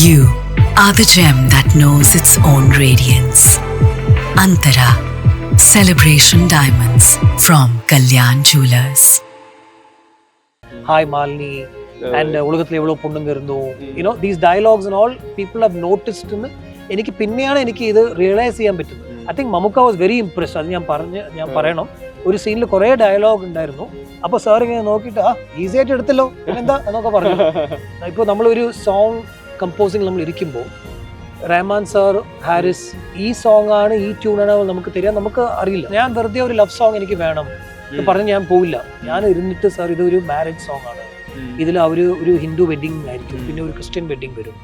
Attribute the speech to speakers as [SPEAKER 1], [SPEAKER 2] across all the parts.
[SPEAKER 1] You are the gem that knows its own radiance. Antara Celebration Diamonds from Kalyan Jewelers.
[SPEAKER 2] Hi Malini. And uh, ഉലകത്തിൽ എവ്വളോ പൊണ്ണുങ്ക ഇരുന്നു you know these dialogues and all people have noticed എന്ന് എനിക്ക് പിന്നെയാണ് എനിക്ക് ഇത് realise ചെയ്യാൻ പറ്റുന്നത്. I think Mammukka was very impressed അത് ഞാൻ പറഞ്ഞ് ഞാൻ പറയണം. ഒരു സീനിൽ കുറേ ഡയലോഗ് ഉണ്ടായിരുന്നു. അപ്പോൾ സാർ ഇങ്ങനെ നോക്കിയിട്ട് ആ ഈസി ആയിട്ട് എടുത്തല്ലോ. പിന്നെന്താ? എന്നൊക്കെ പറഞ്ഞു. ഇപ്പോൾ നമ്മളൊരു സോങ് കമ്പോസിങ് നമ്മൾ ഇരിക്കുമ്പോൾ റഹ്മാൻ സാർ ഹാരിസ് ഈ സോങ് ആണ് ഈ ട്യൂണാണ് നമുക്ക് തരിക. നമുക്ക് അറിയില്ല. ഞാൻ വെറുതെ ഒരു ലവ് സോങ് എനിക്ക് വേണം. എന്ന് പറഞ്ഞ് ഞാൻ പോവില്ല. ഞാൻ ഇരുന്നിട്ട് സാർ ഇതൊരു മാരേജ് സോങ് ആണ്. ഇതിൽ അവർ ഒരു ഹിന്ദു വെഡിങ് ആയിരിക്കും. പിന്നെ ഒരു ക്രിസ്ത്യൻ വെഡിങ് വരും.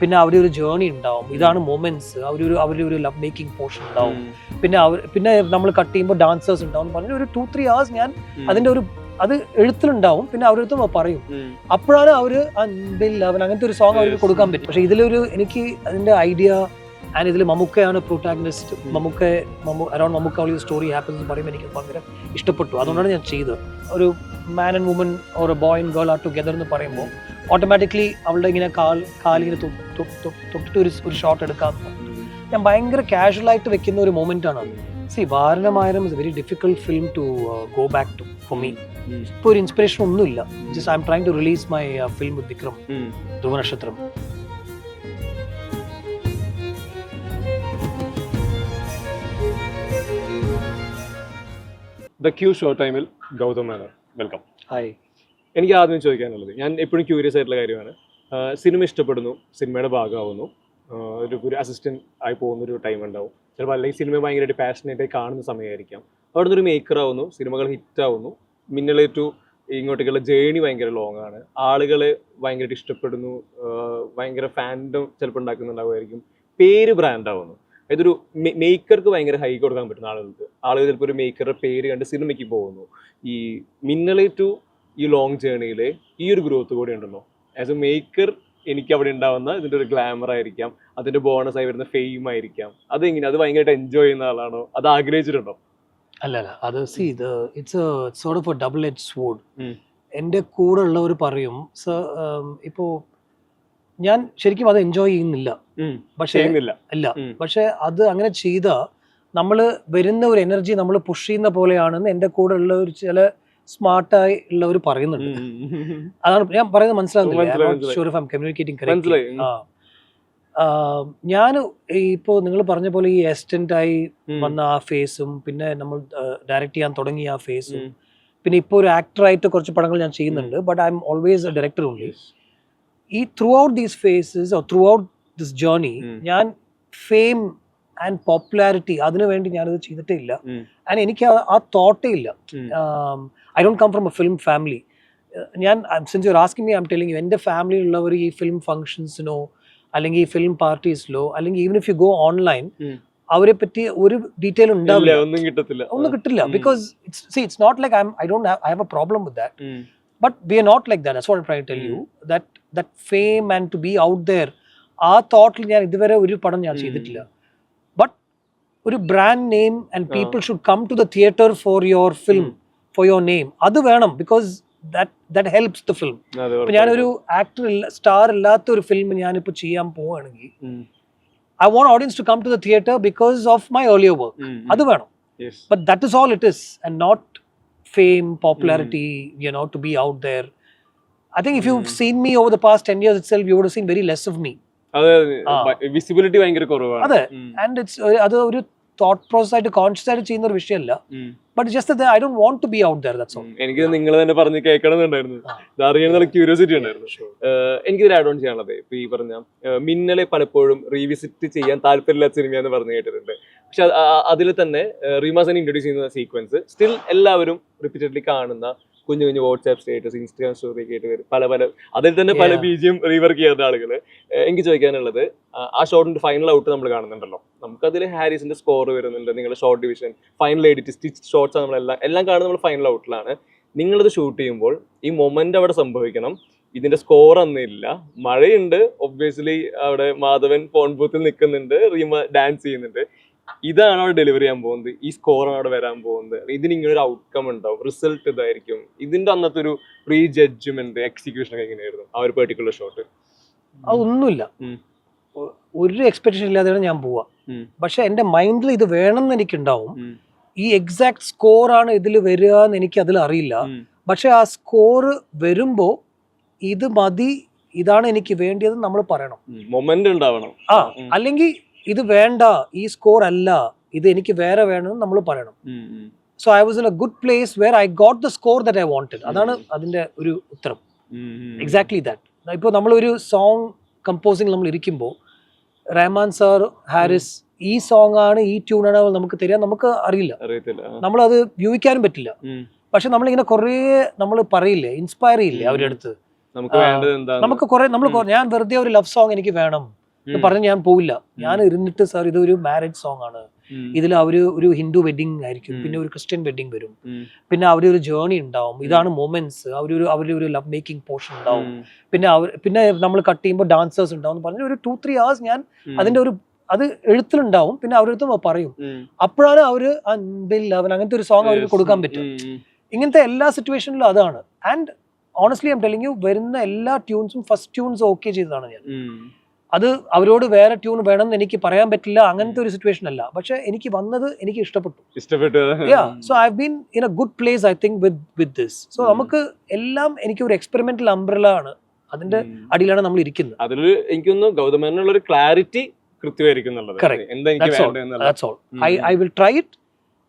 [SPEAKER 2] പിന്നെ അവിടെ ഒരു ജേർണി ഉണ്ടാവും. ഇതാണ് മൊമെന്റ്സ് അവരൊരു അവരുടെ ഒരു ലവ് മേക്കിംഗ് പോർഷൻ ഉണ്ടാവും. പിന്നെ അവർ പിന്നെ നമ്മൾ കട്ട് ചെയ്യുമ്പോൾ ഡാൻസേഴ്സ് ഉണ്ടാവും. പറഞ്ഞ ഒരു ടു ത്രീ അവേഴ്സ് ഞാൻ അതിന്റെ ഒരു അത് എഴുത്തിലുണ്ടാവും. പിന്നെ അവരെടുത്തും പറയും. അപ്പോഴാണ് അവർ അവൻ അങ്ങനത്തെ ഒരു സോങ് അവർക്ക് കൊടുക്കാൻ പറ്റും. പക്ഷെ ഇതിലൊരു എനിക്ക് അതിന്റെ ഐഡിയ ആൻഡ് ഇതിൽ മമ്മൂക്കയാണ് പ്രൊട്ടാഗനിസ്റ്റ്. മമ്മൂക്ക അറൌണ്ട് മമ്മൂക്ക ഒരു സ്റ്റോറി ഹാപ്പൻസ് എന്ന് പറയുമ്പോൾ എനിക്ക് ഭയങ്കര ഇഷ്ടപ്പെട്ടു. അതുകൊണ്ടാണ് ഞാൻ ചെയ്തത്. ഒരു man and woman or boy and girl are together എന്ന് പറയുമ്പോൾ ഓട്ടോമാറ്റിക്കലി അവളുടെ ഇങ്ങനെ കാൽ കാലിങ്ങനെ തൊട്ടിട്ട് ഒരു ഒരു ഷോട്ട് എടുക്കാം. ഞാൻ ഭയങ്കര കാഷ്വൽ ആയിട്ട് വെക്കുന്ന ഒരു മൊമെന്റ് ആണ് C Vaaranam Aayiram is very difficult film to go back to for me ഇപ്പോൾ ഒരു ഇൻസ്പിറേഷൻ ഒന്നുമില്ല. Just I'm trying to release my film with Vikram Dhruva Natchathiram
[SPEAKER 3] the queue show ടൈമിൽ ഗൗതം മേനോൻ. വെൽക്കം
[SPEAKER 2] ഹായ്
[SPEAKER 3] എനിക്ക് ആദ്യം ചോദിക്കാനുള്ളത് ഞാൻ എപ്പോഴും ക്യൂരിയസ് ആയിട്ടുള്ള കാര്യമാണ്. സിനിമ ഇഷ്ടപ്പെടുന്നു സിനിമയുടെ ഭാഗമാവുന്നു. ഒരു ഒരു അസിസ്റ്റന്റ് ആയി പോകുന്ന ഒരു ടൈം ഉണ്ടാവും. ചിലപ്പോൾ അല്ലെങ്കിൽ സിനിമ ഭയങ്കരമായിട്ട് പാഷനായിട്ട് കാണുന്ന സമയമായിരിക്കാം. അവിടെ നിന്നൊരു മേക്കർ ആവുന്നു സിനിമകൾ ഹിറ്റ് ആവുന്നു. മിന്നലെ ടു ഇങ്ങോട്ടേക്കുള്ള ജേണി ഭയങ്കര ലോങ് ആണ്. ആളുകളെ ഭയങ്കരമായിട്ട് ഇഷ്ടപ്പെടുന്നു ഭയങ്കര ഫാൻഡം ചിലപ്പോൾ ഉണ്ടാക്കുന്നുണ്ടാവുമായിരിക്കും. പേര് ബ്രാൻഡ് ആവുന്നു. മേക്കർക്ക് ഭയങ്കര ഹൈ കൊടുക്കാൻ പറ്റുന്ന ആളുകൾക്ക്. ആളുകൾ ചിലപ്പോൾ ഒരു മേക്കറുടെ പേര് കണ്ട് സിനിമയ്ക്ക് പോകുന്നു. ഈ മിന്നലെ ടു ഈ ലോങ് ജേണിയിൽ ഈ ഒരു ഗ്രോത്ത് കൂടി ഉണ്ടല്ലോ. ആസ് എ മേക്കർ എനിക്ക് അവിടെ ഉണ്ടാവുന്ന ഇതിന്റെ ഒരു ഗ്ലാമർ ആയിരിക്കാം. അതിന്റെ ബോണസ് ആയി വരുന്ന ഫെയിം ആയിരിക്കാം. അതെങ്ങനെ? അത് ഭയങ്കരമായിട്ട് എൻജോയ് ചെയ്യുന്ന ആളാണോ? അത് ആഗ്രഹിച്ചിട്ടുണ്ടോ?
[SPEAKER 2] അല്ല അല്ല അത് സി ഇത് it's sort of a double edge
[SPEAKER 3] sword.
[SPEAKER 2] എന്റെ കൂടെ ഉള്ളവർ പറയും സർ ഇപ്പോ ഞാൻ ശരിക്കും അത് എൻജോയ് ചെയ്യുന്നില്ല. പക്ഷേ ഇല്ല.
[SPEAKER 3] പക്ഷേ
[SPEAKER 2] പക്ഷെ അത് അങ്ങനെ ചെയ്ത നമ്മൾ വരുന്ന ഒരു എനർജി നമ്മൾ പുഷ് ചെയ്യുന്ന പോലെയാണെന്ന് എന്റെ കൂടെ ഉള്ള ഒരു ചില സ്മാർട്ടായി ഉള്ളവർ പറയുന്നുണ്ട്. അതാണ് ഞാൻ പറയുന്നത് മനസ്സിലാകുന്നില്ല. Sure
[SPEAKER 3] I'm communicating.
[SPEAKER 2] ഞാൻ ഇപ്പോൾ നിങ്ങൾ പറഞ്ഞ പോലെ ഈ അസിസ്റ്റന്റ് ആയി വന്ന ആ ഫേസും പിന്നെ നമ്മൾ ഡയറക്റ്റ് ചെയ്യാൻ തുടങ്ങി ആ ഫേസും പിന്നെ ഇപ്പോൾ ഒരു ആക്ടറായിട്ട് കുറച്ച് പടങ്ങൾ ഞാൻ ചെയ്യുന്നുണ്ട് but I am always a director only ഈ throughout these phases throughout this
[SPEAKER 3] journey
[SPEAKER 2] ഞാൻ ഫെയിം ആൻഡ് പോപ്പുലാരിറ്റി അതിനു വേണ്ടി ഞാനത് ചെയ്തിട്ടേ ഇല്ല. ആൻഡ് എനിക്ക് ആ- തോട്ടേ ഇല്ല. I don't come from a film family ഞാൻ since your asking me I'm telling you എന്റെ ഫാമിലിയിലുള്ളവർ ഈ ഫിലിം ഫംഗ്ഷൻസിനോ അല്ലെങ്കിൽ ഈ ഫിലിം പാർട്ടീസിലോ അല്ലെങ്കിൽ even if you go
[SPEAKER 3] online.
[SPEAKER 2] അവരെ പറ്റി ഒരു ഡീറ്റെയിൽ ഉണ്ടാവില്ല
[SPEAKER 3] ഒന്നും കിട്ടത്തില്ല
[SPEAKER 2] ഒന്നും കിട്ടില്ല. Because it's see it's not like I I don't I have
[SPEAKER 3] a
[SPEAKER 2] problem with that. But we are not like that I try tell
[SPEAKER 3] you.
[SPEAKER 2] That that fame and to be out there ആ തോട്ടിൽ ഞാൻ ഇതുവരെ ഒരു പടം ഞാൻ. ചെയ്തിട്ടില്ല but ഒരു brand
[SPEAKER 3] name
[SPEAKER 2] and. People should come to the theatre for your
[SPEAKER 3] film.
[SPEAKER 2] For your name അത് വേണം because that that helps the film
[SPEAKER 3] അതെ,
[SPEAKER 2] ഇപ്പൊ ഞാനൊരു ആക്ടർ സ്റ്റാർ ഇല്ലാത്ത ഒരു ഫിലിം ഞാനിപ്പോൾ ചെയ്യാൻ പോവുകയാണെങ്കിൽ
[SPEAKER 3] ഉം.
[SPEAKER 2] I want audience to come to the theatre because of my earlier work
[SPEAKER 3] ഉം.
[SPEAKER 2] അത് വേണം
[SPEAKER 3] Yes.
[SPEAKER 2] but that is all it is and not fame popularity you know to be out there i think if you've
[SPEAKER 3] Mm.
[SPEAKER 2] seen me over the past 10 years itself you would have seen very less of me
[SPEAKER 3] അതെ
[SPEAKER 2] ആ.
[SPEAKER 3] Visibility ഭയങ്കര കുറവാണ്
[SPEAKER 2] അതെ.
[SPEAKER 3] ഉം.
[SPEAKER 2] and it's uh, അത് ഒരു thought process ആയിട്ട് conscious ആയിട്ട് ചെയ്യുന്ന ഒരു വിഷയമല്ല. But just I don't want to be out there that's
[SPEAKER 3] all എനിക്ക് നിങ്ങൾ തന്നെ പറഞ്ഞ് കേൾക്കണമെന്നുണ്ടായിരുന്നു. നല്ല ക്യൂരിയോസിറ്റി ഉണ്ടായിരുന്നു. ഏഹ് എനിക്കിത് ആഡ് ഓൺ ചെയ്യാനുള്ളത് ഇപ്പൊ ഈ പറഞ്ഞ മിന്നലെ പലപ്പോഴും റീവിസിറ്റ് ചെയ്യാൻ താല്പര്യമില്ലാത്ത സിനിമ എന്ന് പറഞ്ഞു കേട്ടിട്ടുണ്ട്. പക്ഷെ അതിൽ തന്നെ റീമാസൻ ഇൻട്രൊഡ്യൂസ് ചെയ്യുന്ന സീക്വൻസ് സ്റ്റിൽ എല്ലാവരും റിപ്പീറ്റഡ്ലി കാണുന്ന കുഞ്ഞു കുഞ്ഞു വാട്സാപ്പ് സ്റ്റേറ്റസ് ഇൻസ്റ്റാഗ്രാം സ്റ്റോറി ഒക്കെ ആയിട്ട് വരും. പല പല അതിൽ തന്നെ പല ബീജിയും റീവർക്ക് ചെയ്യുന്ന ആളുകൾ എനിക്ക് ചോദിക്കാനുള്ളത് ആ, ആ ഷോട്ടിന്റെ ഫൈനൽ ഔട്ട് നമ്മൾ കാണുന്നുണ്ടല്ലോ. നമുക്കതിൽ ഹാരിസിന്റെ സ്കോർ വരുന്നുണ്ട് നിങ്ങളുടെ short division final edit stitch shorts നമ്മളെല്ലാം എല്ലാം കാണുന്നത് നമ്മൾ ഫൈനൽ ഔട്ടിലാണ് നിങ്ങളിത് ഷൂട്ട് ചെയ്യുമ്പോൾ ഈ മൊമെന്റ് അവിടെ സംഭവിക്കണം. ഇതിന്റെ സ്കോർ അന്നില്ല മഴയുണ്ട് ഒബ്വിയസ്ലി അവിടെ മാധവൻ ഫോൺ ബൂത്തിൽ നിൽക്കുന്നുണ്ട് റീമ ഡാൻസ് ചെയ്യുന്നുണ്ട്. ഇതാണ് അവിടെ ഡെലിവറി ചെയ്യാൻ പോകുന്നത്. ഈ സ്കോറാണ് അവിടെ വരാൻ പോകുന്നത്. ഇതിന് ഇങ്ങനെ ഒരു ഔട്ട്കം ഉണ്ടാവും. റിസൾട്ട് ഇതായിരിക്കും. ഇതിന്റെ അന്നത്തെ ഒരു പ്രീ ജഡ്ജ്മെന്റ് എക്സിക്യൂഷൻ ഒക്കെ എങ്ങനെയായിരുന്നു? ആ ഒരു പെർട്ടിക്കുലർ ഷോട്ട്
[SPEAKER 2] അതൊന്നുമില്ല ഒരു എക്സ്പെക്ടേഷൻ ഇല്ലാതെയാണ് ഞാൻ പോവാ. പക്ഷെ എന്റെ മൈൻഡിൽ ഇത് വേണമെന്ന് എനിക്കുണ്ടാവും.
[SPEAKER 3] ഉണ്ടാവും
[SPEAKER 2] ഈ എക്സാക്ട് സ്കോറാണ് ഇതിൽ വരിക എന്ന് എനിക്ക് അതിൽ അറിയില്ല. പക്ഷെ ആ സ്കോർ വരുമ്പോ ഇത് മതി ഇതാണ് എനിക്ക് വേണ്ടിയത് നമ്മൾ പറയണം.
[SPEAKER 3] മൊമെന്റ് ഉണ്ടാവണം.
[SPEAKER 2] ആ അല്ലെങ്കിൽ ഇത് വേണ്ട ഈ സ്കോർ അല്ല. ഇത് എനിക്ക് വേറെ വേണമെന്ന് നമ്മൾ പറയണം. So I was in a good place where I got the score that I wanted അതാണ് അതിന്റെ ഒരു ഉത്തരം. എക്സാക്ട്ലി ദാറ്റ് ഇപ്പോൾ നമ്മളൊരു സോങ് കമ്പോസിങ് നമ്മൾ ഇരിക്കുമ്പോൾ റഹ്മാൻ സാർ ഹാരിസ് ഈ സോങ് ആണ് ഈ ട്യൂണാണ് നമുക്ക് തരിക നമുക്ക് അറിയില്ല.
[SPEAKER 3] നമ്മൾ അത്
[SPEAKER 2] നമ്മളത് വ്യൂഹിക്കാനും പറ്റില്ല. പക്ഷെ നമ്മളിങ്ങനെ കുറേ നമ്മൾ പറയില്ലേ ഇൻസ്പയർ ചെയ്യില്ലേ. അവരുടെ അടുത്ത്.
[SPEAKER 3] നമുക്ക്
[SPEAKER 2] കുറെ നമ്മൾ. ഞാൻ വെറുതെ ഒരു ലവ് സോങ് എനിക്ക് വേണം. എന്ന് പറഞ്ഞ് ഞാൻ പോവില്ല. ഞാൻ ഇരുന്നിട്ട് സാർ ഇതൊരു മാരേജ് സോങ് ആണ്. ഇതിൽ അവർ ഒരു ഹിന്ദു വെഡിങ് ആയിരിക്കും. പിന്നെ ഒരു ക്രിസ്ത്യൻ വെഡിങ് വരും. പിന്നെ അവരുടെ ഒരു ജേർണി ഉണ്ടാവും. ഇതാണ് മൊമെന്റ്സ് അവരൊരു അവരുടെ ഒരു ലവ് മേക്കിംഗ് പോർഷൻ ഉണ്ടാവും. പിന്നെ അവർ പിന്നെ നമ്മൾ കട്ട് ചെയ്യുമ്പോൾ ഡാൻസേഴ്സ് ഉണ്ടാവും പറഞ്ഞ ഒരു ടു ത്രീ hours ഞാൻ അതിന്റെ ഒരു അത് എഴുത്തിലുണ്ടാവും. പിന്നെ അവരുടെ അടുത്ത് പറയും. അപ്പോഴാണ് അവർ അൻപിൽ അവൻ അങ്ങനത്തെ ഒരു സോങ് അവർക്ക് കൊടുക്കാൻ പറ്റും. ഇങ്ങനത്തെ എല്ലാ സിറ്റുവേഷനിലും അതാണ്. And honestly I'm telling you വരുന്ന എല്ലാ ട്യൂൺസും ഫസ്റ്റ് ട്യൂൺസ് ഓക്കെ ചെയ്തതാണ് ഞാൻ. അത് അവരോട് വേറെ ട്യൂൺ വേണമെന്ന് എനിക്ക് പറയാൻ പറ്റില്ല. അങ്ങനത്തെ ഒരു സിറ്റുവേഷൻ അല്ല. പക്ഷെ എനിക്ക് വന്നത് എനിക്ക് ഇഷ്ടപ്പെട്ടു.
[SPEAKER 3] ഇഷ്ടപ്പെട്ടു.
[SPEAKER 2] So I been in a good place I think with with this
[SPEAKER 3] so
[SPEAKER 2] നമുക്ക് എല്ലാം എനിക്ക് ഒരു എക്സ്പെരിമെന്റൽ അംബ്രല ആണ്. അതിന്റെ അടിയിലാണ് നമ്മൾ ഇരിക്കുന്നത്.
[SPEAKER 3] അതിൽ എനിക്കൊന്ന് ഗൗതമേനുള്ള ഒരു clarity കൃത്യമായിരിക്കും
[SPEAKER 2] I will try it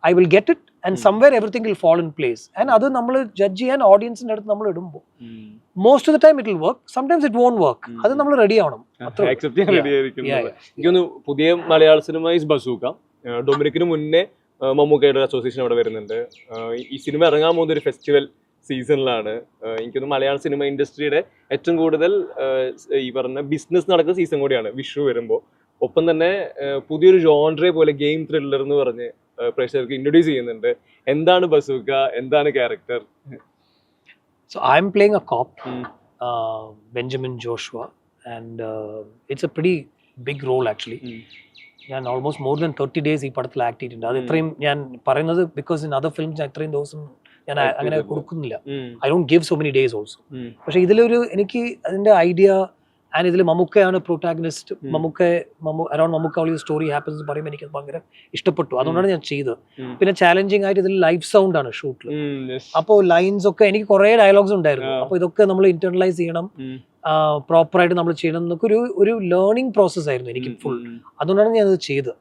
[SPEAKER 2] I will get it
[SPEAKER 3] and.
[SPEAKER 2] Somewhere everything will fall in place and അത് നമ്മൾ ജഡ്ജ് ചെയ്യാൻ ഓഡിയൻസിന്റെ അടുത്ത് നമ്മൾ ഇടുമ്പോൾ. Most of the time it will work sometimes it won't
[SPEAKER 3] work.
[SPEAKER 2] അത് നമ്മൾ റെഡി ആവണം.
[SPEAKER 3] ചെയ്യാൻ. എനിക്കൊന്ന് പുതിയ മലയാള സിനിമ ഈസ് ബസൂക്ക ഡൊമിനിക്കിന് മുന്നേ മമ്മൂക്കയുടെ അസോസിയേഷൻ അവിടെ വരുന്നുണ്ട്. ഈ സിനിമ ഇറങ്ങാൻ പോകുന്ന ഒരു ഫെസ്റ്റിവൽ സീസണിലാണ് എനിക്കൊന്ന് മലയാള സിനിമ ഇൻഡസ്ട്രിയുടെ ഏറ്റവും കൂടുതൽ ഈ പറഞ്ഞ ബിസിനസ് നടക്കുന്ന സീസൺ കൂടിയാണ് വിഷു വരുമ്പോൾ. ഒപ്പം തന്നെ പുതിയൊരു ജോൺഡ്രെ പോലെ ഗെയിം ത്രില്ലർ എന്ന് പറഞ്ഞ് പ്രേക്ഷകർക്ക് ഇൻട്രൊഡ്യൂസ് ചെയ്യുന്നുണ്ട്. എന്താണ് ബസൂക്ക? എന്താണ് character
[SPEAKER 2] so I am playing a cop Benjamin Joshua and it's a it's big role actually ഞാൻ almost more than thirty days ഈ പടത്തിൽ ആക്ട് ചെയ്തിട്ടുണ്ട്. അത്. ഇത്രയും ഞാൻ പറയുന്നത് ബിക്കോസ് ഇൻ അതർ ഫിലിംസ് ഞാൻ ഇത്രയും ദിവസം ഞാൻ അങ്ങനെ കൊടുക്കുന്നില്ല. I don't give so many days
[SPEAKER 3] also
[SPEAKER 2] പക്ഷേ ഇതിലൊരു എനിക്ക് അതിന്റെ ഐഡിയ ആൻഡ് ഇതിൽ മമ്മൂക്കയാണ് പ്രൊട്ടാഗനിസ്റ്റ്. മമ്മൂക്ക മമ്മൂ അറൌണ്ട് മമ്മൂക്ക ഒരു സ്റ്റോറി ഹാപ്പൻസ് പറയുമ്പോൾ എനിക്ക് ഭയങ്കര ഇഷ്ടപ്പെട്ടു. അതുകൊണ്ടാണ് ഞാൻ ചെയ്തത്. പിന്നെ ചാലഞ്ചിങ് ആയിട്ട് ഇതിൽ ലൈവ് സൗണ്ട് ആണ് ഷൂട്ടിൽ. അപ്പോൾ ലൈൻസ് ഒക്കെ എനിക്ക് കുറേ ഡയലോഗ്സ് ഉണ്ടായിരുന്നു.
[SPEAKER 3] അപ്പൊ
[SPEAKER 2] അപ്പോൾ ഇതൊക്കെ നമ്മൾ ഇന്റർണലൈസ് ചെയ്യണം. പ്രോപ്പർ ആയിട്ട് നമ്മൾ ചെയ്യണം എന്നൊക്കെ ഒരു ഒരു ലേണിംഗ് പ്രോസസ് ആയിരുന്നു എനിക്ക് ഫുൾ അതുകൊണ്ടാണ് ഞാൻ ഇത് ചെയ്തത്.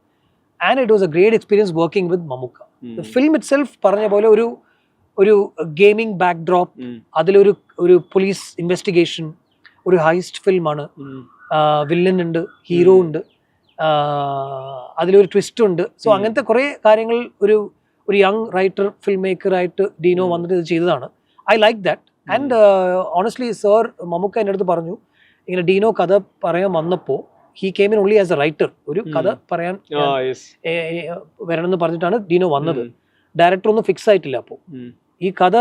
[SPEAKER 2] And it was a great experience working
[SPEAKER 3] with
[SPEAKER 2] Mammukka. Film itself പറഞ്ഞ പോലെ ഒരു ഒരു ഗെയിമിംഗ് ബാക്ക് ഡ്രോപ്പ് അതിലൊരു ഒരു പോലീസ് ഇൻവെസ്റ്റിഗേഷൻ ഒരു ഹൈസ്റ്റ് ഫിലിമാണ് വില്ലൻ ഉണ്ട് ഹീറോ ഉണ്ട് അതിലൊരു ട്വിസ്റ്റ് ഉണ്ട്. സോ അങ്ങനത്തെ കുറേ കാര്യങ്ങൾ ഒരു ഒരു യങ് റൈറ്റർ ഫിലിം മേക്കർ ആയിട്ട് ഡീനോ വന്നിട്ട് ഇത് ചെയ്തതാണ്. I like that. And honestly sir Mammukka എന്റെ അടുത്ത് പറഞ്ഞു ഇങ്ങനെ ഡീനോ കഥ പറയാൻ വന്നപ്പോൾ he came in only as a writer ഒരു കഥ പറയാൻ വരണമെന്ന് പറഞ്ഞിട്ടാണ് ഡീനോ വന്നത്. ഡയറക്ടർ ഒന്നും ഫിക്സ് ആയിട്ടില്ല അപ്പോൾ ഈ കഥ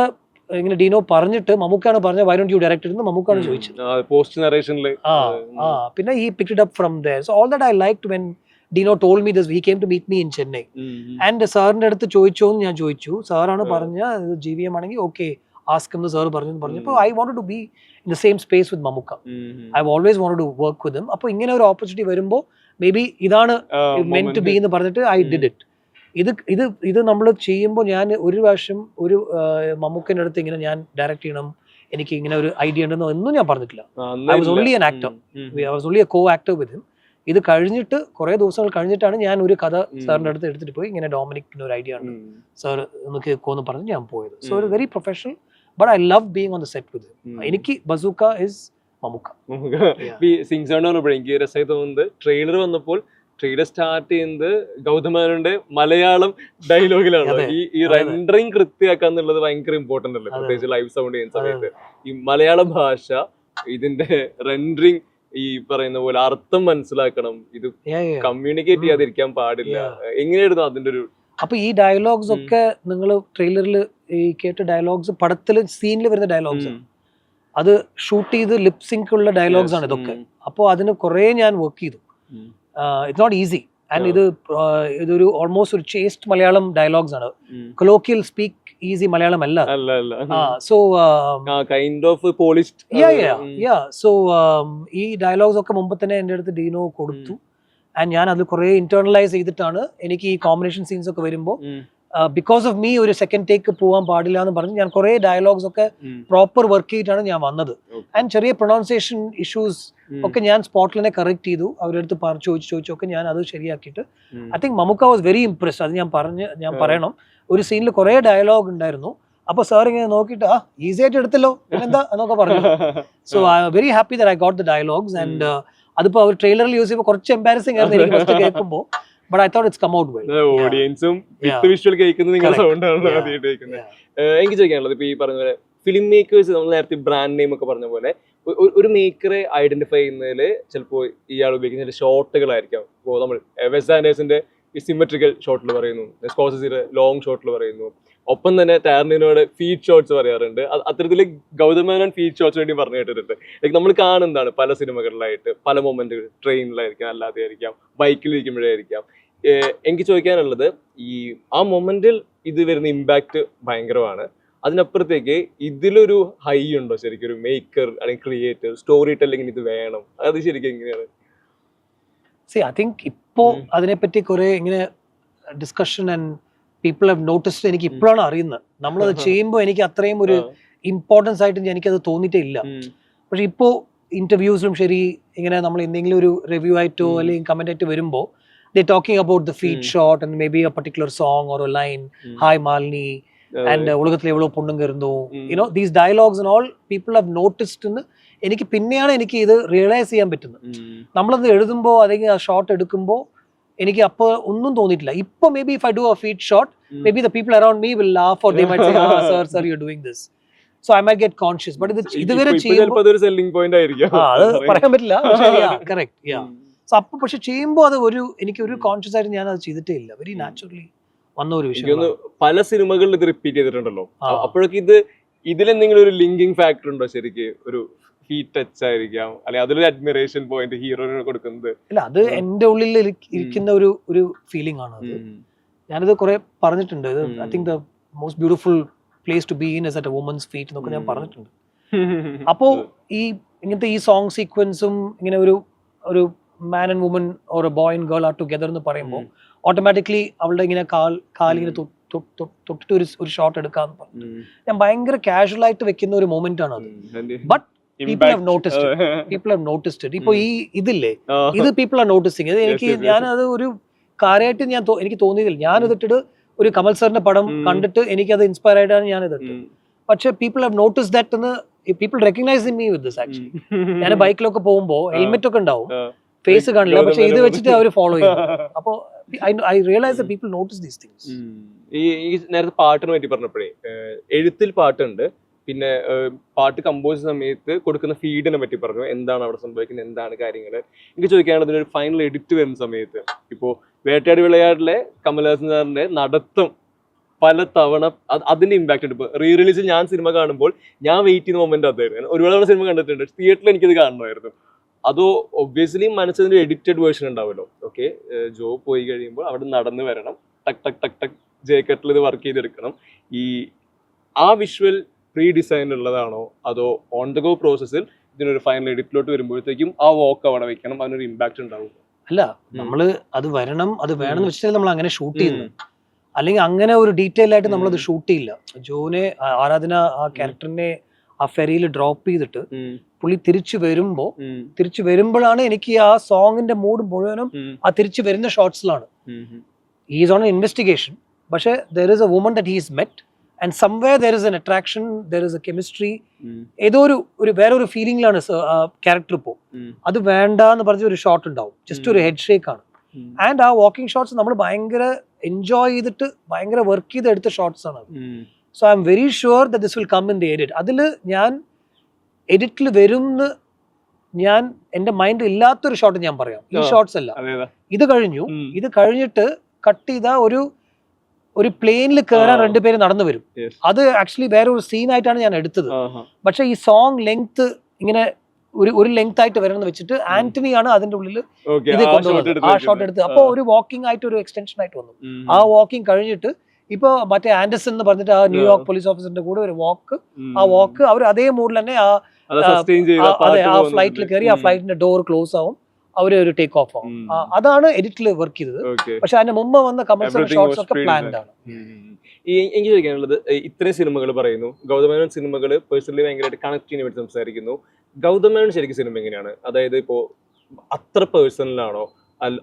[SPEAKER 2] ഇങ്ങനെ ഡീനോ പറഞ്ഞിട്ട് മമ്മൂക്കാണ് പറഞ്ഞ വൈ ഡോണ്ട് യു ഡയറക്ടർ എന്ന് മമ്മൂക്കാണ് ചോദിച്ചത്.
[SPEAKER 3] പോസ്റ്റ് നറേഷനിൽ
[SPEAKER 2] ആ ആ. പിന്നെ ഈ picked it up from there so all that I like when Deeno told me this he came to meet me in Chennai and സാറിന്റെ അടുത്ത് ചോദിച്ചോ എന്ന് ഞാൻ ചോദിച്ചു. സാറാണ്. പറഞ്ഞ ജി വി എം ആണെങ്കിൽ ഓക്കെ ആസ്ക് എന്ന് സാർ പറഞ്ഞു. പറഞ്ഞപ്പോൾ I want to be in the same space with Mammukka. I always want to work with അപ്പോൾ ഇങ്ങനെ ഒരു ഓപ്പർച്യൂണിറ്റി വരുമ്പോൾ മേ ബി ഇതാണ് മെൻ ടു ബി എന്ന് പറഞ്ഞിട്ട് ഐ ഡിഡ് ഇറ്റ് ഇത് ഇത് ഇത് നമ്മൾ ചെയ്യുമ്പോൾ ഞാൻ ഒരു പ്രാവശ്യം ഒരു മമ്മൂക്കന്റെ അടുത്ത് ഇങ്ങനെ ഞാൻ ഡയറക്റ്റ് ചെയ്യണം എനിക്ക് ഇങ്ങനെ ഒരു ഐഡിയ ഉണ്ടെന്നോ ഒന്നും ഞാൻ പറഞ്ഞിട്ടില്ല. I was only an actor I was only a co actor with him ഇത് കഴിഞ്ഞിട്ട് കുറെ ദിവസങ്ങൾ കഴിഞ്ഞിട്ടാണ് ഞാൻ ഒരു കഥ സാറിന്റെ അടുത്ത് എടുത്തിട്ട് പോയി ഇങ്ങനെ ഡോമിനിക്കിന് ഒരു ഐഡിയ ഉണ്ട്. സാർ ഒന്ന് എന്ന് പറഞ്ഞ് ഞാൻ പോയത്. സോ ഒരു very professional but I love being on the set with എനിക്ക് ബസൂക്ക ഇസ് മമുക്ക.
[SPEAKER 3] സിംഗ് എനിക്ക് രസമായി തോന്നുന്നത്. ട്രെയിലർ വന്നപ്പോൾ ട്രെയിലർ സ്റ്റാർട്ട് ചെയ്യുന്നത് ഗൗതമാനുടെ മലയാളം ഡയലോഗിലാണ് ഈ ഈ. റെൻഡറിങ് കൃത്യമാക്കുക എന്നുള്ളത് ഭയങ്കര ഇമ്പോർട്ടന്റ് അല്ലേ. പ്രത്യേകിച്ച് ലൈവ് സൗണ്ട് ചെയ്യുന്ന സമയത്ത്. ഈ മലയാള ഭാഷ ഇതിന്റെ റെൻഡറിങ് ഈ പറയുന്ന പോലെ അർത്ഥം മനസ്സിലാക്കണം. ഇത്. കമ്മ്യൂണിക്കേറ്റ് ചെയ്യാതിരിക്കാൻ പാടില്ല. എങ്ങനെയായിരുന്നു അതിന്റെ ഒരു
[SPEAKER 2] അപ്പൊ ഈ ഡയലോഗ്സ് ഒക്കെ നിങ്ങൾ ട്രെയിലറിൽ ഈ കേട്ട ഡയലോഗ്സ് പടത്തിൽ സീനിൽ വരുന്ന ഡയലോഗ്സ്. അത് ഷൂട്ട് ചെയ്ത് ലിപ്സിങ്ക് ഉള്ള ഡയലോഗ്സ് ആണ് ഇതൊക്കെ. അപ്പോൾ അതിന് കുറേ ഞാൻ വർക്ക് ചെയ്തു. It's not easy
[SPEAKER 3] and.
[SPEAKER 2] ഇത് uh, ഇതൊരു ഓൾമോസ്റ്റ് ഒരു ചേസ്റ്റ് മലയാളം ഡയലോഗ്സ് ആണ്. കൊലോക്കിയൽ സ്പീക്ക് ഈസി മലയാളം അല്ല. So kind of polished so ഈ ഡയലോഗ്സ് ഒക്കെ മുമ്പ് തന്നെ എന്റെ അടുത്ത് ഡീനോ കൊടുത്തു. ആൻഡ് ഞാൻ അത് കുറേ ഇന്റേർണലൈസ് ചെയ്തിട്ടാണ് എനിക്ക് ഈ കോമ്പിനേഷൻ സീൻസ് ഒക്കെ വരുമ്പോൾ ബിക്കോസ് ഓഫ് മീ ഒരു സെക്കൻഡ് ടേക്ക് പോകാൻ പാടില്ല എന്ന് പറഞ്ഞ് ഞാൻ കുറേ ഡയലോഗ്സ് ഒക്കെ പ്രോപ്പർ വർക്ക് ചെയ്തിട്ടാണ് ഞാൻ വന്നത്. ആൻഡ് ചെറിയ പ്രൊണൗൺസിയേഷൻ ഇഷ്യൂസ് ഒക്കെ ഞാൻ സ്പോട്ടിലിനെ കറക്റ്റ് ചെയ്തു. അവരുടെ അടുത്ത് പറ ചോദിച്ചു ചോദിച്ചൊക്കെ ഞാൻ അത് ശരിയാക്കിയിട്ട്. I think Mammukka was very impressed അത് ഞാൻ പറഞ്ഞ് ഞാൻ പറയണം. ഒരു സീനിൽ കുറേ ഡയലോഗ് ഉണ്ടായിരുന്നു. അപ്പൊ സാർ ഇങ്ങനെ നോക്കിയിട്ട് ആ ഈസി ആയിട്ട് എടുത്തല്ലോ. എന്താ എന്നൊക്കെ പറഞ്ഞു. So I very happy that I got the dialogues and അതിപ്പോ അവർ ട്രെയിലറിൽ യൂസ് ചെയ്യുമ്പോൾ കുറച്ച് എംബാരസിംഗ് ആയിരുന്നു എനിക്ക് ഫസ്റ്റ് കേൾക്കുമ്പോൾ but I thought it's come out well
[SPEAKER 3] ഓഡിയൻസും. With visual കേൾക്കുന്നത് നിങ്ങളുടെ
[SPEAKER 2] സൗണ്ടാണ്.
[SPEAKER 3] ആദ്യമായിട്ട് കേൾക്കുന്നത്. എനിക്ക് ചോദിക്കാനുള്ളത് ഇപ്പൊ ഈ പറഞ്ഞ പോലെ ഫിലിം മേക്കേഴ്സ് നമ്മൾ നേരത്തെ ബ്രാൻഡ് നെയിം ഒക്കെ പറഞ്ഞ പോലെ ഒരു മേക്കറെ ഐഡന്റിഫൈ ചെയ്യുന്നതിൽ ചിലപ്പോൾ ഇയാൾ ഉപയോഗിക്കുന്ന ചില ഷോട്ടുകളായിരിക്കാം ഇപ്പോൾ നമ്മൾ വെസ് ആൻഡേഴ്സിന്റെ സിമെട്രിക്കൽ ഷോട്ടിൽ പറയുന്നു. സ്കോസസിന്റെ ലോങ് ഷോട്ടിൽ പറയുന്നു. ഒപ്പം തന്നെ ടാർണിനോട് ഫീഡ് ഷോട്ട്സ് പറയാറുണ്ട്. അത് അത്തരത്തിൽ ഗൗതമേനോൻ ഫീഡ് ഷോട്ട്സ് വേണ്ടി പറഞ്ഞു കേട്ടിട്ടുണ്ട്. ലൈക്ക് നമ്മൾ കാണുന്നതാണ് പല സിനിമകളിലായിട്ട്. പല മൊമെന്റുകൾ ട്രെയിനിലായിരിക്കാം അല്ലാതെ ആയിരിക്കാം. ബൈക്കിലിരിക്കുമ്പോഴായിരിക്കാം എനിക്ക് ചോദിക്കാനുള്ളത് ഈ ആ മൊമെന്റിൽ ഇത് വരുന്ന ഇമ്പാക്റ്റ് ഭയങ്കരമാണ്. അതിനപ്പുറത്തേക്ക് ഇതിലൊരു ഹൈ ഉണ്ടോ? ശരിക്കും ഒരു മേക്കർ അല്ലെങ്കിൽ ക്രിയേറ്റർ സ്റ്റോറി ടെല്ലിങ്ങിന് ഇത് വേണം. അത് ശരിക്കും എങ്ങനെയാണ്?
[SPEAKER 2] സി ഐ തിങ്ക് ഇപ്പോ അതിനെപ്പറ്റി കുറെ ഇങ്ങനെ discussion and people have noticed എനിക്ക് ഇപ്പോഴാണ് അറിയുന്നത്. നമ്മളത്. ചെയ്യുമ്പോൾ എനിക്ക് അത്രയും ഒരു ഇമ്പോർട്ടൻസ് ആയിട്ട് എനിക്കത് തോന്നിയിട്ടേ ഇല്ല. പക്ഷെ ഇപ്പോൾ ഇന്റർവ്യൂസിലും ശരി ഇങ്ങനെ നമ്മൾ എന്തെങ്കിലും ഒരു റിവ്യൂ ആയിട്ടോ അല്ലെങ്കിൽ കമന്റ് ആയിട്ട് വരുമ്പോൾ they talking about the
[SPEAKER 3] feed
[SPEAKER 2] um. Shot and maybe a particular song or line hi Malini and ഉലകത്തിൽ എവ്വളോ പൊണ്ണുങ്ക ഇരുന്നു you know these dialogues and all people have noticed എന്ന് എനിക്ക് പിന്നെയാണ് എനിക്ക് ഇത് റിയലൈസ് ചെയ്യാൻ പറ്റുന്നത്. നമ്മളത് എഴുതുമ്പോൾ അല്ലെങ്കിൽ ആ ഷോട്ട് എടുക്കുമ്പോൾ എനിക്ക് അപ്പോൾ ഒന്നും തോന്നിയിട്ടില്ല. ഇപ്പോൾ maybe if I do a feet shot maybe the people around me will laugh or they might say ah sir sir you doing this so I my get conscious but ഇത് ഇതുവരെ ചെയ്യുമ്പോൾ അത് പറയാൻ പറ്റില്ല. കറക്റ്റ് യാ സോ അപ്പോൾ പക്ഷെ ചെയ്യുമ്പോൾ അത് ഒരു എനിക്ക് ഒരു കോൺഷ്യസ് ആയിട്ട് ഞാൻ അത് ചെയ്തിട്ടേ ഇല്ല. വെരി നാച്ചുറലി വന്ന ഒരു വിഷയം
[SPEAKER 3] പല സിനിമകളിൽ ഇത് റിപ്പീറ്റ് ചെയ്തിട്ടുണ്ടല്ലോ. അപ്പോഴൊക്കെ ഇത് ഇതിലെന്തെങ്കിലും ഒരു ലിങ്കിങ് ഫാക്ടർ ഉണ്ടോ ശരിക്ക്? ഒരു ഹീ ടച്ച് ആയിരിക്കാം. അതിലൊരു അഡ്മിറേഷൻ പോയിന്റ് ഹീറോയിന് കൊടുക്കുന്നത്.
[SPEAKER 2] ഇല്ല അത്. എന്റെ ഉള്ളിൽ ഇരിക്കുന്ന ഒരു ഒരു ഫീലിംഗ് ആണ് അത്. ഞാനിത് കുറെ പറഞ്ഞിട്ടുണ്ട്.
[SPEAKER 3] I
[SPEAKER 2] think the most beautiful place to be in is at women's feet എന്നൊക്കെ ഞാൻ പറഞ്ഞിട്ടുണ്ട്. അപ്പോ ഈ ഇങ്ങനത്തെ ഈ സോങ് സീക്വൻസും ഇങ്ങനെ ഒരു ഒരു man and woman or boy and girl are together എന്ന് പറയുമ്പോൾ ഓട്ടോമാറ്റിക്കലി അവളുടെ ഇങ്ങനെ കാൽ കാലിങ്ങനെ തൊട്ടിട്ട് ഒരു ഒരു ഷോട്ട് എടുക്കാന്ന് പറഞ്ഞു ഞാൻ ഭയങ്കര കാഷ്വൽ ആയിട്ട് വെക്കുന്ന ഒരു മൊമെന്റ് ആണ് അത്. But people have noticed people have noticed ഇപ്പൊ ഈ ഇതില്ലേ? ഇത് പീപ്പിൾ ആർ നോട്ടിസിങ് ഇത് എനിക്ക് അത് ഒരു കാര്യമായിട്ട് ഞാൻ എനിക്ക് തോന്നിയതില്ല. ഞാൻ. ഇതിട്ടിട്ട് ഒരു കമൽ സാറിന്റെ പടം കണ്ടിട്ട് എനിക്ക് അത് ഇൻസ്പയർ ആയിട്ടാണ് ഞാൻ ഇതിട്ട് പക്ഷെ പീപ്പിൾ ഹവ് നോട്ടീസ് ദാറ്റ് എന്ന് people recognise me with this actually ഞാൻ ബൈക്കിലൊക്കെ പോകുമ്പോൾ. ഹെൽമെറ്റ് ഒക്കെ ഉണ്ടാവും. ഫേസ് കാണില്ല പക്ഷെ ഇത് വെച്ചിട്ട് അവർ ഫോളോ ചെയ്യും അപ്പോ I realise people notice these things
[SPEAKER 3] ഈ ഈ നേരത്തെ പാട്ടിനെ പറ്റി പറഞ്ഞപ്പോഴേ എഴുത്തിൽ പാട്ടുണ്ട്. പിന്നെ പാട്ട് കമ്പോസ് സമയത്ത് കൊടുക്കുന്ന ഫീഡിനെ പറ്റി പറഞ്ഞു. എന്താണ് അവിടെ സംഭവിക്കുന്നത്? എന്താണ് കാര്യങ്ങൾ എനിക്ക് ചോദിക്കാനുള്ളത് ഒരു ഫൈനൽ എഡിറ്റ് വരുന്ന സമയത്ത്. ഇപ്പോൾ വേട്ടയാടി വിളയാടിലെ കമലഹാസൻ സാറിന്റെ നടത്തം പല തവണ അത് അതിന്റെ ഇമ്പാക്ട് ഉണ്ട്. ഇപ്പോൾ റീ റിലീസിൽ ഞാൻ സിനിമ കാണുമ്പോൾ ഞാൻ വെയിറ്റ് ചെയ്യുന്ന മൊമെന്റ് അതായിരുന്നു. ഞാൻ ഒരുപാട് തവണ സിനിമ കണ്ടിട്ടുണ്ട്. തിയേറ്ററിൽ എനിക്കത് കാണണമായിരുന്നു. അതോ ഒബ്വിയസ്ലി മനസ്സിന് എഡിറ്റഡ് വേർഷൻ ഉണ്ടാവുമല്ലോ ഓക്കെ ജോ പോയി കഴിയുമ്പോൾ അവിടെ നടന്ന് വരണം. ടക് ടക് ടക് ടക് ജേക്കറ്റിൽ ഇത് വർക്ക് ചെയ്തെടുക്കണം. ഈ ആ വിഷ്വൽ പ്രീ ഡിസൈൻ ഉള്ളതാണോ? അതോ ഓൺ ദ ഗോ പ്രോസസ്സിൽ ഇതിനൊരു ഫൈനൽ എഡിറ്റിലോട്ട് വരുമ്പോഴത്തേക്കും ആ വോക്ക് അവിടെ വെക്കണം. അതിനൊരു ഇമ്പാക്ട് ഉണ്ടാവും.
[SPEAKER 2] അല്ല നമ്മൾ അത് വരണം അത് വേണം
[SPEAKER 3] എന്ന്
[SPEAKER 2] വെച്ചിട്ട് നമ്മൾ അങ്ങനെ ഷൂട്ട് ചെയ്യുന്നു അല്ലെങ്കിൽ അങ്ങനെ ഒരു ഡീറ്റെയിൽ ആയിട്ട് നമ്മളത്. ഷൂട്ട് ചെയ്യില്ല. ജോനെ ആരാധന ആ ക്യാരക്ടറിനെ ആ ഫെറിയിൽ ഡ്രോപ്പ് ചെയ്തിട്ട് പുള്ളി തിരിച്ചു വരുമ്പോ തിരിച്ചു വരുമ്പോഴാണ് എനിക്ക് ആ സോങ്ങിന്റെ മൂഡ് മുഴുവനും ആ തിരിച്ചു വരുന്ന ഷോർട്സിലാണ് ഈസ് ഓൺ ഇൻവെസ്റ്റിഗേഷൻ പക്ഷേ there is a woman that he's met and somewhere there is an attraction there is a chemistry ഏതോ ഒരു ഒരു വേറെ ഒരു ഫീലിംഗിലാണ് ക്യാരക്ടർ ഇപ്പോൾ അത് വേണ്ട എന്ന് പറഞ്ഞ ഒരു ഷോട്ട് ഉണ്ടാവും. ജസ്റ്റ് ഒരു. ഹെഡ് ഷേക്ക് ആണ്. ആൻഡ് ആ വാക്കിംഗ് ഷോട്ട്സ് നമ്മൾ ഭയങ്കര എൻജോയ് ചെയ്തിട്ട് ഭയങ്കര വർക്ക് ചെയ്ത് എടുത്ത ഷോട്ട്സ് ആണ് so I am very sure the this will come in the edit അതിൽ ഞാൻ എഡിറ്റിൽ വരും ഞാൻ എന്റെ മൈൻഡിൽ ഇല്ലാത്തൊരു ഷോട്ട് ഞാൻ പറയാം. ഈ. ഷോട്ട്സ് അല്ല. ഇത് കഴിഞ്ഞു. ഇത് കഴിഞ്ഞിട്ട് കട്ട് ചെയ്ത ഒരു ഒരു പ്ലെയിനിൽ കയറാൻ രണ്ടുപേരും നടന്നു വരും. അത് ആക്ച്വലി വേറെ ഒരു സീനായിട്ടാണ് ഞാൻ എടുത്തത്. പക്ഷേ ഈ സോങ് ലെങ്ത് ഇങ്ങനെ ഒരു ഒരു ലെങ്ത് ആയിട്ട് വരണം എന്ന് വെച്ചിട്ട് ആന്റണി ആണ് അതിന്റെ ഉള്ളിൽ ഇത് കൊണ്ടുവന്നത്. ആ ഷോട്ട്. എടുത്ത്. അപ്പൊ
[SPEAKER 3] ആ.
[SPEAKER 2] ഒരു വാക്കിംഗ് ആയിട്ട് ഒരു എക്സ്റ്റൻഷൻ ആയിട്ട് വന്നു. ആ വാക്കിംഗ് കഴിഞ്ഞിട്ട് ഇപ്പൊ മറ്റേ ആൻഡസൺ എന്ന് പറഞ്ഞിട്ട് ആ. ന്യൂയോർക്ക് പോലീസ് ഓഫീസറിന്റെ കൂടെ ഒരു വാക്ക് ആ വാക്ക് അവർ അതേ മൂഡിൽ തന്നെ ആ
[SPEAKER 3] അത്
[SPEAKER 2] ആ, ഫ്ലൈറ്റിൽ കയറി ആ ഫ്ലൈറ്റിന്റെ ഡോർ ക്ലോസ് ആവും. അവർ ഒരു ടേക്ക് ഓഫ് ആവും അതാണ് എഡിറ്റിൽ വർക്ക് ചെയ്തത്. പക്ഷെ അതിന് മുമ്പ് വന്ന കമൽസർ
[SPEAKER 3] Everything
[SPEAKER 2] ഒക്കെ. പ്ലാൻഡ് ആണ്.
[SPEAKER 3] എനിക്ക് ചോദിക്കാനുള്ളത് ഇത്രയും സിനിമകൾ പറയുന്നു. ഗൗതമേനോൻ സിനിമകൾ പേഴ്സണലി ഭയങ്കരമായിട്ട് കണക്ട് ചെയ്യാൻ വേണ്ടി സംസാരിക്കുന്നു. ഗൗതമേനോൻ ശരിക്കും സിനിമ എങ്ങനെയാണ്? അതായത് ഇപ്പോ അത്ര പേഴ്സണലാണോ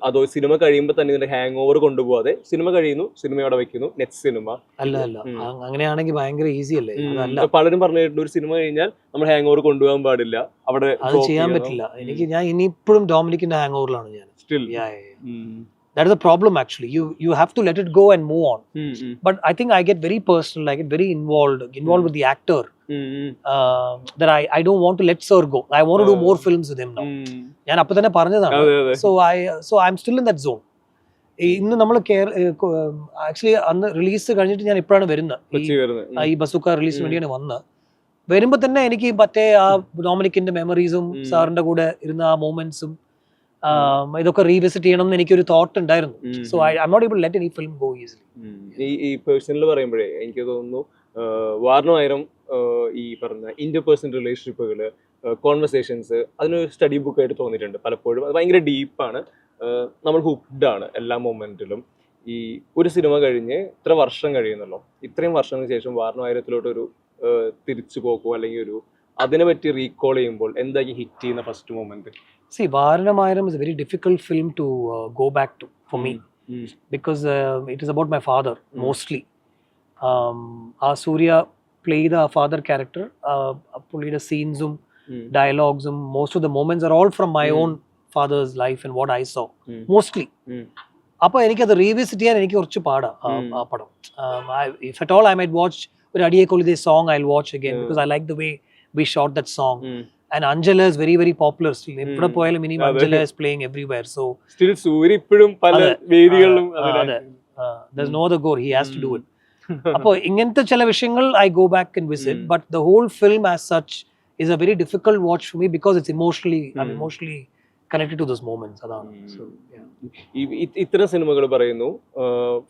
[SPEAKER 3] അതോ സിനിമ കഴിയുമ്പോൾ തന്നെ ഇതിന്റെ ഹാങ് ഓവർ കൊണ്ടുപോകാതെ സിനിമ കഴിയുന്നു സിനിമ അവിടെ വെക്കുന്നു നെക്സ്റ്റ് സിനിമ
[SPEAKER 2] അല്ല അല്ല. അങ്ങനെയാണെങ്കിൽ ഭയങ്കര ഈസി അല്ലേ?
[SPEAKER 3] പലരും പറഞ്ഞിട്ടുണ്ട് ഒരു സിനിമ കഴിഞ്ഞാൽ നമ്മൾ ഹാങ് ഓവർ കൊണ്ടുപോകാൻ പാടില്ല അവിടെ
[SPEAKER 2] അത് ചെയ്യാൻ പറ്റില്ല. എനിക്ക് ഞാൻ ഇനിയിപ്പോഴും ഡോമിനിക്കിന്റെ ഹാങ് ഓവറിലാണ് ഞാൻ.
[SPEAKER 3] Still
[SPEAKER 2] that is a problem actually you you have to let it go and move on but I think I get very personal. I get very involved, involved
[SPEAKER 3] Mm.
[SPEAKER 2] with the actor. Uh, that I, I don't want to let Sir go. I want to do
[SPEAKER 3] Uh,
[SPEAKER 2] more films with him now. ഞാൻ അപ്പൊ തന്നെ പറഞ്ഞതാണ്
[SPEAKER 3] അതെ അതെ
[SPEAKER 2] so I so I am still in that zone ഇന്ന് നമ്മൾ actually അന്ന് release കഴിഞ്ഞിട്ട് ഞാൻ ഇപ്പോഴാണ് വരുന്നത് ഈ ബസുക്ക റിലീസിന്
[SPEAKER 3] ഉം.
[SPEAKER 2] വേണ്ടിയാണ് വന്നത് വരുമ്പോ തന്നെ എനിക്ക് മറ്റേ ആ ഡൊമിനിക്കിന്റെ മെമ്മറീസും. സാറിന്റെ കൂടെ ഇരുന്ന ആ മൂമെന്റ്സും ഇതൊക്കെ റീവിസിറ്റ് ചെയ്യണം എന്ന് എനിക്കൊരു തോട്ട് ഉണ്ടായിരുന്നു. So I I not able let any film go
[SPEAKER 3] easily ഈ പേഴ്സണൽ പറയുമ്പോഴേ എനിക്ക് തോന്നുന്നു വാർണമായിരം ഈ പറഞ്ഞ ഇന്റർ പേഴ്സണൽ റിലേഷൻഷിപ്പുകൾ കോൺവെർസേഷൻസ് അതിനൊരു സ്റ്റഡി ബുക്ക് ആയിട്ട് തോന്നിയിട്ടുണ്ട് പലപ്പോഴും. അത് ഭയങ്കര ഡീപ്പാണ് നമ്മൾ ഹുക്ഡ് ആണ് എല്ലാ മൊമെന്റിലും ഈ ഒരു സിനിമ കഴിഞ്ഞ് ഇത്ര വർഷം കഴിയുന്നല്ലോ. ഇത്രയും വർഷങ്ങൾക്ക് ശേഷം വാരണമായിരത്തിലോട്ടൊരു തിരിച്ചു പോക്കോ അല്ലെങ്കിൽ ഒരു അതിനെ പറ്റി റീകോൾ ചെയ്യുമ്പോൾ എന്തായിരിക്കും ഹിറ്റ് ചെയ്യുന്ന first moment
[SPEAKER 2] See, Varanamayaram is a very difficult film to uh, go back to for me because uh, it is about my father
[SPEAKER 3] Mm.
[SPEAKER 2] mostly. Um, our Surya played a father character. Uh, പുള്ളിയുടെ സീൻസും ഡയലോഗ്സും most of the moments are all from my
[SPEAKER 3] Mm.
[SPEAKER 2] Own father's life and what I saw
[SPEAKER 3] Mm.
[SPEAKER 2] Mostly
[SPEAKER 3] Mm.
[SPEAKER 2] അപ്പോൾ എനിക്കത് revisit ചെയ്യാൻ എനിക്ക് കുറച്ച് പാടാ ആ-
[SPEAKER 3] Mm.
[SPEAKER 2] ആ പടം if at all I might watch ഒരു അടിയെ കൊള്ളിതേ song I watch again
[SPEAKER 3] Mm.
[SPEAKER 2] Because I like the way we shot that song and Anjala is very very popular still എവിടെ. പോയാലും ഇനിയും
[SPEAKER 3] Anjala
[SPEAKER 2] Anjala is playing everywhere so
[SPEAKER 3] still Suriya ഇപ്പോഴും പല. വേദികളിലും
[SPEAKER 2] അതെ. No the Gorr he has to
[SPEAKER 3] do.
[SPEAKER 2] It അപ്പോൾ ഇങ്ങനത്തെ ചില വിഷയങ്ങൾ I go
[SPEAKER 3] back
[SPEAKER 2] and visit. But the whole film as such is a very difficult watch for me because it's
[SPEAKER 3] emotionally.
[SPEAKER 2] Emotionally connected to this moments അതാണ്
[SPEAKER 3] Mm. ഇ- ഇത്തരം സിനിമകൾ പറയുന്നു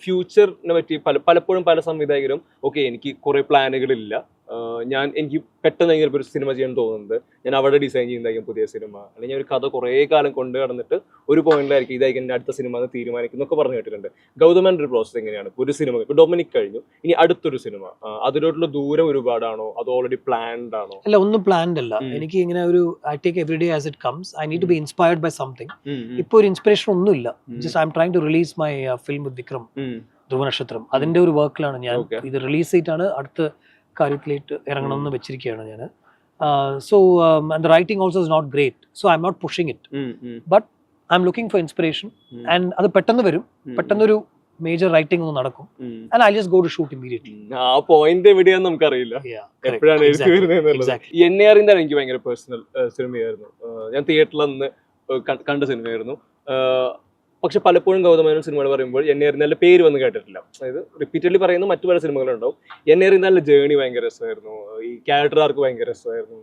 [SPEAKER 3] ഫ്യൂച്ചറിനെ പറ്റി പല പലപ്പോഴും പല സംവിധായകരും ഓക്കെ എനിക്ക് കുറെ പ്ലാനുകളില്ല ഞാൻ എനിക്ക് പെട്ടെന്ന് ചിലപ്പോൾ ഒരു സിനിമ ചെയ്യാൻ തോന്നുന്നത്. ഞാൻ അവിടെ ഡിസൈൻ ചെയ്യുന്നതായിരിക്കും പുതിയ സിനിമ അല്ലെങ്കിൽ ഒരു കഥ കുറേ കാലം കൊണ്ട് കടന്നിട്ട് ഒരു പോയിന്റിലായിരിക്കും ഇതായിരിക്കും എന്റെ അടുത്ത സിനിമ എന്ന് തീരുമാനിക്കുന്നൊക്കെ പറഞ്ഞു കേട്ടിട്ടുണ്ട്. ഗൗതമന്റെ ഒരു പ്രോസസ് എങ്ങനെയാണ്? ഒരു സിനിമ ഇപ്പൊ ഡൊമിനിക് കഴിഞ്ഞു. ഇനി അടുത്തൊരു സിനിമ അതിലോട്ടുള്ള ദൂരം ഒരുപാടാണോ? അത് ഓൾറെഡി പ്ലാൻഡ് ആണോ?
[SPEAKER 2] അല്ല ഒന്നും പ്ലാൻഡ് അല്ല. എനിക്ക് ഇങ്ങനെ ഒരു I take every day as it comes I need to be inspired
[SPEAKER 3] by something
[SPEAKER 2] ഇപ്പോൾ ഒരു ഇൻസ്പിറേഷൻ ഒന്നുമില്ല. ഇല്ല just I am try to release my film with
[SPEAKER 3] Vikram
[SPEAKER 2] Dhruvanatchathiram അതിന്റെ ഒരു വർക്കിലാണ് ഞാൻ. ഇത് റിലീസ് ചെയ്തിട്ടാണ് അടുത്ത കാര്യത്തിലേക്ക് ഇറങ്ങണം എന്ന് വെച്ചിരിക്കുകയാണ് ഞാൻ so the writing also is not great so I am not
[SPEAKER 3] pushing it
[SPEAKER 2] but I am looking for
[SPEAKER 3] inspiration
[SPEAKER 2] and അത് പെട്ടെന്ന് വരും. പെട്ടെന്നൊരു മേജർ റൈറ്റിംഗ് ഒന്ന് നടക്കും. And I just go to shoot
[SPEAKER 3] immediately ആ പോയിന്റ് എവിടെയാന്ന് നമുക്കറിയില്ല. എപ്പോഴാണ് വരുന്നത് എന്നെ അറിയുന്നതാണ് എനിക്ക് ഭയങ്കര പേഴ്സണൽ സിനിമയായിരുന്നു ഞാൻ തിയേറ്ററിൽ അന്ന് കണ്ട സിനിമയായിരുന്നു പക്ഷെ പലപ്പോഴും ഗൗതമേനോൻ സിനിമകൾ പറയുമ്പോൾ എന്നെ അറിയുന്നതിന്റെ പേര് വന്ന് കേട്ടിട്ടില്ല. അതായത് റിപ്പീറ്റഡ്ലി പറയുന്ന മറ്റു പല സിനിമകളുണ്ടാവും. എന്നെ അറിയുന്നതിന്റെ ജേണി ഭയങ്കര രസമായിരുന്നു. ഈ ക്യാരക്ടർ ആർക്ക് ഭയങ്കര രസമായിരുന്നു.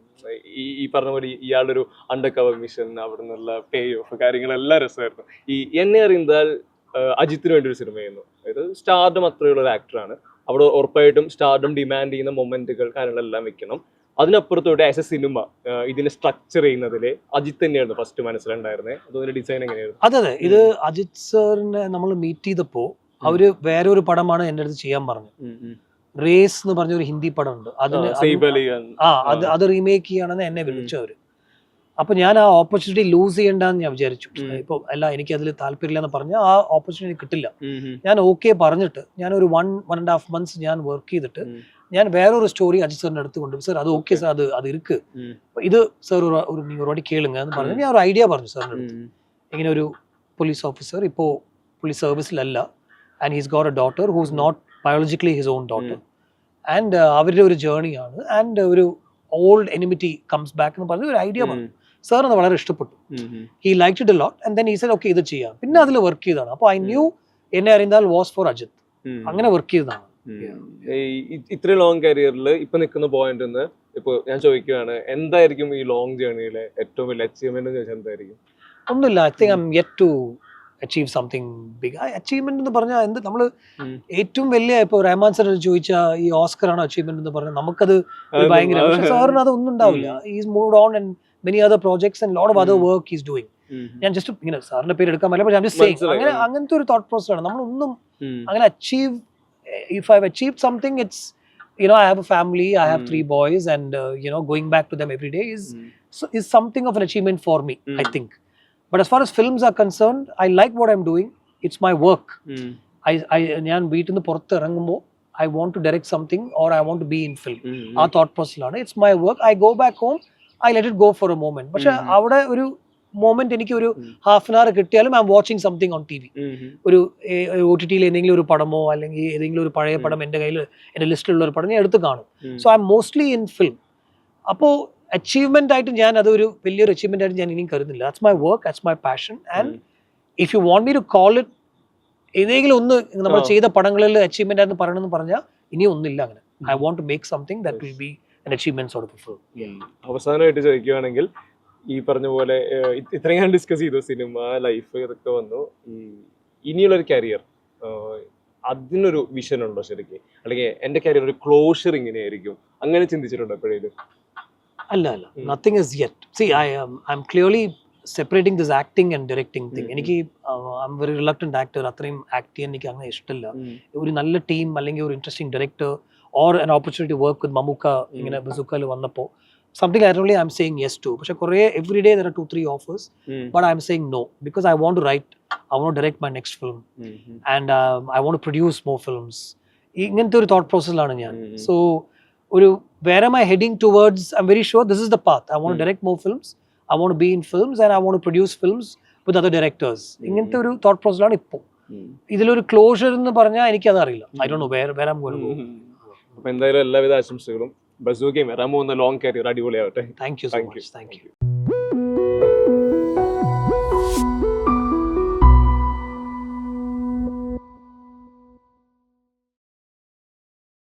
[SPEAKER 3] ഈ ഈ പറഞ്ഞ പോലെ ഇയാളുടെ ഒരു അണ്ടർ കവർ മിഷൻ അവിടെ നിന്നുള്ള പേ ഓഫ് കാര്യങ്ങളെല്ലാം രസമായിരുന്നു. ഈ എന്നെ അറിയുന്നാൽ ആഹ് അജിത്തിന് വേണ്ടി ഒരു സിനിമ ചെയ്യുന്നു. അതായത് സ്റ്റാർഡം അത്രയുള്ള ഒരു ആക്ടറാണ് അവിടെ ഉറപ്പായിട്ടും സ്റ്റാർഡം ഡിമാൻഡ് ചെയ്യുന്ന മൊമെന്റുകൾ കാര്യങ്ങളെല്ലാം വെക്കണം. അതിനപ്പുറത്തോട്ട് ആസ് എ സിനിമ ഇതിനെ സ്ട്രക്ചർ ചെയ്യുന്നതിൽ അജിത് തന്നെയായിരുന്നു ഫസ്റ്റ് മനസ്സിലുണ്ടായിരുന്നത് അതുപോലെ ഡിസൈൻ എങ്ങനെയായിരുന്നു?
[SPEAKER 2] അതെ അതെ. ഇത് അജിത് സാറിനെ നമ്മൾ മീറ്റ് ചെയ്തപ്പോൾ അവർ വേറെ ഒരു പടമാണ് എന്റെ അടുത്ത് ചെയ്യാൻ പറഞ്ഞു റേസ് എന്ന് പറഞ്ഞ ഒരു ഹിന്ദി
[SPEAKER 3] പടം ഉണ്ട് അതിന്.
[SPEAKER 2] ആ അത്. അത് റീമേക്ക് ചെയ്യണമെന്ന് എന്നെ വിളിച്ചു അവർ. അപ്പൊ ഞാൻ ആ ഓപ്പർച്യൂണിറ്റി ലൂസ് ചെയ്യണ്ടെന്ന് ഞാൻ വിചാരിച്ചു. ഇപ്പൊ അല്ല എനിക്ക് അതിൽ താല്പര്യമില്ല എന്ന് പറഞ്ഞ ആ ഓപ്പർച്യൂണിറ്റി കിട്ടില്ല. ഞാൻ ഓക്കെ പറഞ്ഞിട്ട് ഞാൻ ഒരു one one and half months ഞാൻ വർക്ക് ചെയ്തിട്ട്. ഞാൻ വേറൊരു സ്റ്റോറി അജിത് സാറിന്റെ അടുത്ത് எடுத்து സാർ അത് ഓക്കെ സാർ അത് അത്
[SPEAKER 3] அது
[SPEAKER 2] இருக்கு ഇത് സാർ ഒരു നീ ഒരുപാട് കേളുങ്ങ എന്ന് പറഞ്ഞു. ഞാൻ ഒരു ഐഡിയ പറഞ്ഞു സാറിന്റെ അടുത്ത്. ഇങ്ങനെ ഒരു പോലീസ് ഓഫീസർ ഇപ്പോൾ police സർവീസിലല്ല and he's got a daughter who's not biologically his own daughter and അവരുടെ ഒരു ജേണിയാണ് ആൻഡ് ഒരു ഓൾഡ് എനിമിറ്റി കംസ് ബാക്ക് എന്ന് പറഞ്ഞ ഒരു ഐഡിയ പറഞ്ഞു. സാർ അത് വളരെ ഇഷ്ടപ്പെട്ടു.
[SPEAKER 3] He
[SPEAKER 2] like it a lot and then ഈ സെൽ ഓക്കെ ഇത് ചെയ്യാം. പിന്നെ അതിൽ വർക്ക് ചെയ്തതാണ് അപ്പോൾ ഐ ന്യൂ എന്നെ അറിയുന്നാൽ വാസ് ഫോർ അജിത്. അങ്ങനെ വർക്ക് ചെയ്തതാണ്
[SPEAKER 3] ഇത്രയും ലോങ് കരിയറിൽ ഇപ്പൊ നിൽക്കുന്ന പോയിന്റ് നിന്ന് ഇപ്പൊ ഞാൻ ചോദിക്കുകയാണ് എന്തായിരിക്കും ഈ ലോങ് ജേർണിയിലെ ഏറ്റവും വലിയ അച്ചീവ്മെന്റ് ചോദിച്ചാൽ എന്തായിരിക്കും?
[SPEAKER 2] ഒന്നുമില്ല I think I am yet to achieve something big achievement എന്ന് പറഞ്ഞാൽ എന്ത് നമ്മൾ ഏറ്റവും വലിയ ഇപ്പോൾ റഹ്മാൻ സർ ചോദിച്ച ഈ ഓസ്കർ ആണോ അച്ചീവ്മെന്റ് എന്ന് പറഞ്ഞാൽ നമുക്കത് ഒരു ഭയങ്കര പക്ഷെ സാറിന് അത് ഒന്നും ഉണ്ടാവില്ല. Is move on and many other projects and load
[SPEAKER 3] of
[SPEAKER 2] other. Work is
[SPEAKER 3] doing
[SPEAKER 2] ഞാൻ ജസ്റ്റ് ഇങ്ങനെ സാറിന്റെ പേര് എടുക്കാൻ പറ്റില്ല പക്ഷേ ജസ്റ്റ്
[SPEAKER 3] മനസ്സിലായി.
[SPEAKER 2] അങ്ങനെ അങ്ങനത്തെ ഒരു തോട്ട് പ്രോസസ് ആണ്. നമ്മളൊന്നും. അങ്ങനെ achieve If I achieve something it's you know I have a family I have
[SPEAKER 3] Mm.
[SPEAKER 2] Three boys and you know going back to them every day is
[SPEAKER 3] ഉം.
[SPEAKER 2] so is something of an achievement for me i
[SPEAKER 3] Mm.
[SPEAKER 2] think but as far as films are concerned i like what i'm doing it's my work
[SPEAKER 3] ഉം.
[SPEAKER 2] i i ഞാൻ വീട്ടിൽ നിന്ന് പുറത്ത് ഇറങ്ങുമ്പോൾ I want to direct something or I want to be in film
[SPEAKER 3] ഉം.
[SPEAKER 2] ആ thought പ്രോസസ്സിലാണ് it's my work I go back home I let it go for a moment പക്ഷെ
[SPEAKER 3] Mm.
[SPEAKER 2] അവിടെ ഒരു മോമെന്റ് എനിക്ക് ഒരു. ഹാഫ് ആൻ അവർ കിട്ടിയാലും I am watching something on
[SPEAKER 3] T V.
[SPEAKER 2] ഒരു O T ടിയിൽ എന്തെങ്കിലും ഒരു പടമോ അല്ലെങ്കിൽ ഏതെങ്കിലും ഒരു പഴയ. പടം എന്റെ കയ്യിൽ എന്റെ ലിസ്റ്റിലുള്ള ഒരു പടം ഞാൻ എടുത്ത് കാണും. So I am mostly in film അപ്പോൾ അച്ചീവ്മെന്റ് ആയിട്ട് ഞാൻ അതൊരു വലിയൊരു അച്ചീവ്മെന്റ് ആയിട്ട് ഞാൻ ഇനിയും കരുതുന്നില്ല. That's my work that's my passion
[SPEAKER 3] and
[SPEAKER 2] if you want me to call it ഏതെങ്കിലും ഒന്ന് നമ്മൾ ചെയ്ത പടങ്ങളിൽ അച്ചീവ്മെന്റ് ആയിരുന്നു പറയണമെന്ന് പറഞ്ഞാൽ ഇനി ഒന്നില്ല അങ്ങനെ. I want to make something that will be.
[SPEAKER 3] Um. അവസാനമായിട്ട് ചോദിക്കുകയാണെങ്കിൽ ഈ പറഞ്ഞ പോലെ ഇത്രയും ഞാൻ ഡിസ്കസ് ചെയ്തു സിനിമ ലൈഫ് ഇതൊക്കെ വന്നു. ഈ ഇനിയുള്ളൊരു കരിയർ അതിനൊരു വിഷൻ ഉണ്ടോ ശരിക്കും? അല്ലെങ്കിൽ എന്റെ കരിയർ ഒരു ക്ലോഷർ ഇങ്ങനെയായിരിക്കും? അങ്ങനെ ചിന്തിച്ചിട്ടുണ്ടോ എപ്പോഴേലും?
[SPEAKER 2] അല്ല അല്ല. Nothing is yet C I I am clearly separating this acting and directing
[SPEAKER 3] thing
[SPEAKER 2] എനിക്ക് വെരി റിലക്ടന്റ് ആക്ടർ അത്രയും ആക്ട് ചെയ്യാൻ എനിക്ക് അങ്ങനെ ഇഷ്ടമില്ല ഒരു നല്ല ടീം അല്ലെങ്കിൽ ഒരു interesting director or an opportunity work with Mammukka ഇങ്ങനെ ബസുക്കയിൽ വന്നപ്പോൾ something I only I am saying yes to പക്ഷെ കുറേ every day there two three offers but I am saying no because I want to write I want direct my next film and I want produce more films ഇങ്ങനത്തെ ഒരു thought പ്രോസസ്സിലാണ് ഞാൻ. So ഒരു where am I heading towards I am very sure this is the path I
[SPEAKER 3] want.
[SPEAKER 2] Direct more films I want be in films and I want produce films with other directors ഇങ്ങനത്തെ ഒരു thought പ്രോസസ്സിലാണ് ഇപ്പോൾ ഇതിലൊരു closure എന്ന് പറഞ്ഞാൽ എനിക്കതറിയില്ല. I do know where where am going go
[SPEAKER 3] അപ്പൊ എന്തായാലും എല്ലാവിധ ആശംസകളും. ബസൂക്കയും വരാൻ പോകുന്ന long career അടിപൊളിയാവട്ടെ.
[SPEAKER 2] Thank you
[SPEAKER 3] thank you
[SPEAKER 2] thank you